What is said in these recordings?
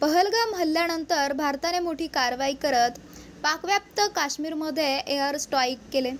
पहलगाम हल्ल्यानंतर भारताने मोठी कारवाई करत पाकव्याप्त काश्मीरमध्ये एअर स्ट्राईक केले.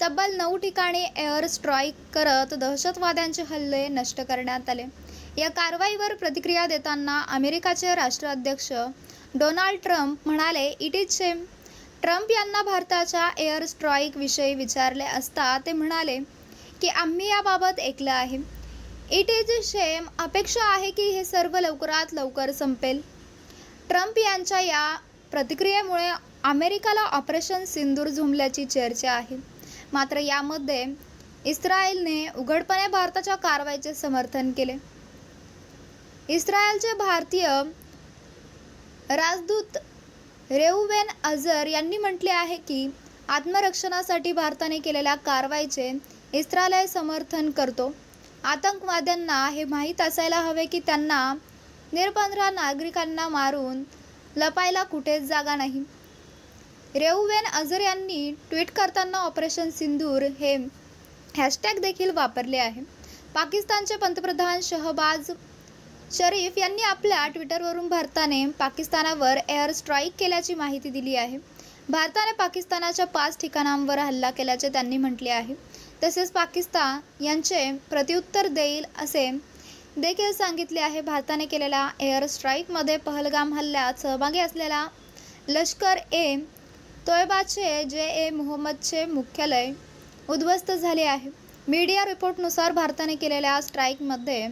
तब्बल नऊ ठिकाणी एअर स्ट्राईक करत दहशतवाद्यांचे हल्ले नष्ट करण्यात आले. या कारवाईवर प्रतिक्रिया देताना अमेरिकाचे राष्ट्राध्यक्ष डोनाल्ड ट्रम्प म्हणाले इट इज सेम ट्रम्प यांना भारताच्या एअर स्ट्राईकविषयी विचारले असता ते म्हणाले की आम्ही याबाबत ऐकलं आहे. It is shame. अपेक्षा आहे की हे सर्व लवकरात लवकर संपेल. ट्रम्प यांच्या या प्रतिक्रियेमुळे अमेरिकाला ऑपरेशन सिंदूर झुंबल्याची चर्चा आहे. मात्र यामध्ये इस्रायलने उघडपणे भारताच्या कारवाईचे समर्थन केले. इस्रायलचे भारतीय राजदूत रेऊवेन अझर यांनी म्हटले आहे की आत्मरक्षणासाठी भारताने केलेल्या कारवाईचे इस्रायल समर्थन करतो. आतंकवाद्यांना हे माहीत असायला हवे की त्यांना निरपंधरा नागरिकांना मारून लपायला कुठेच जागा नाही. रेऊवेन अझर यांनी ट्विट करताना ऑपरेशन सिंदूर हे हॅशटॅग देखील वापरले आहे. पाकिस्तानचे पंतप्रधान शहबाज शरीफ यांनी आपल्या ट्विटरवरून भारताने पाकिस्तानावर एअर स्ट्राईक केल्याची माहिती दिली आहे. भारताने पाकिस्तानाच्या पाच ठिकाणांवर हल्ला केल्याचे त्यांनी म्हटले आहे. तसेच पाकिस्तान यांचे प्रत्युत्तर देईल असे देखील सांगितले आहे भारताने केलेल्या एअर स्ट्राईकमध्ये पहलगाम हल्ल्यात सहभागी असलेला लष्कर ए तोयबाचे जे ए मोहम्मदचे मुख्यालय उद्ध्वस्त झाले आहे. मीडिया रिपोर्टनुसार भारताने केलेल्या स्ट्राईकमध्ये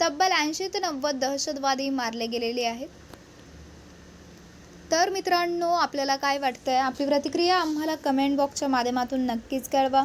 तब्बल ऐंशी ते नव्वद दहशतवादी मारले गेलेले आहेत. तर मित्रांनो आपल्याला काय वाटतंय? आपली प्रतिक्रिया आम्हाला कमेंट बॉक्सच्या माध्यमातून नक्कीच कळवा.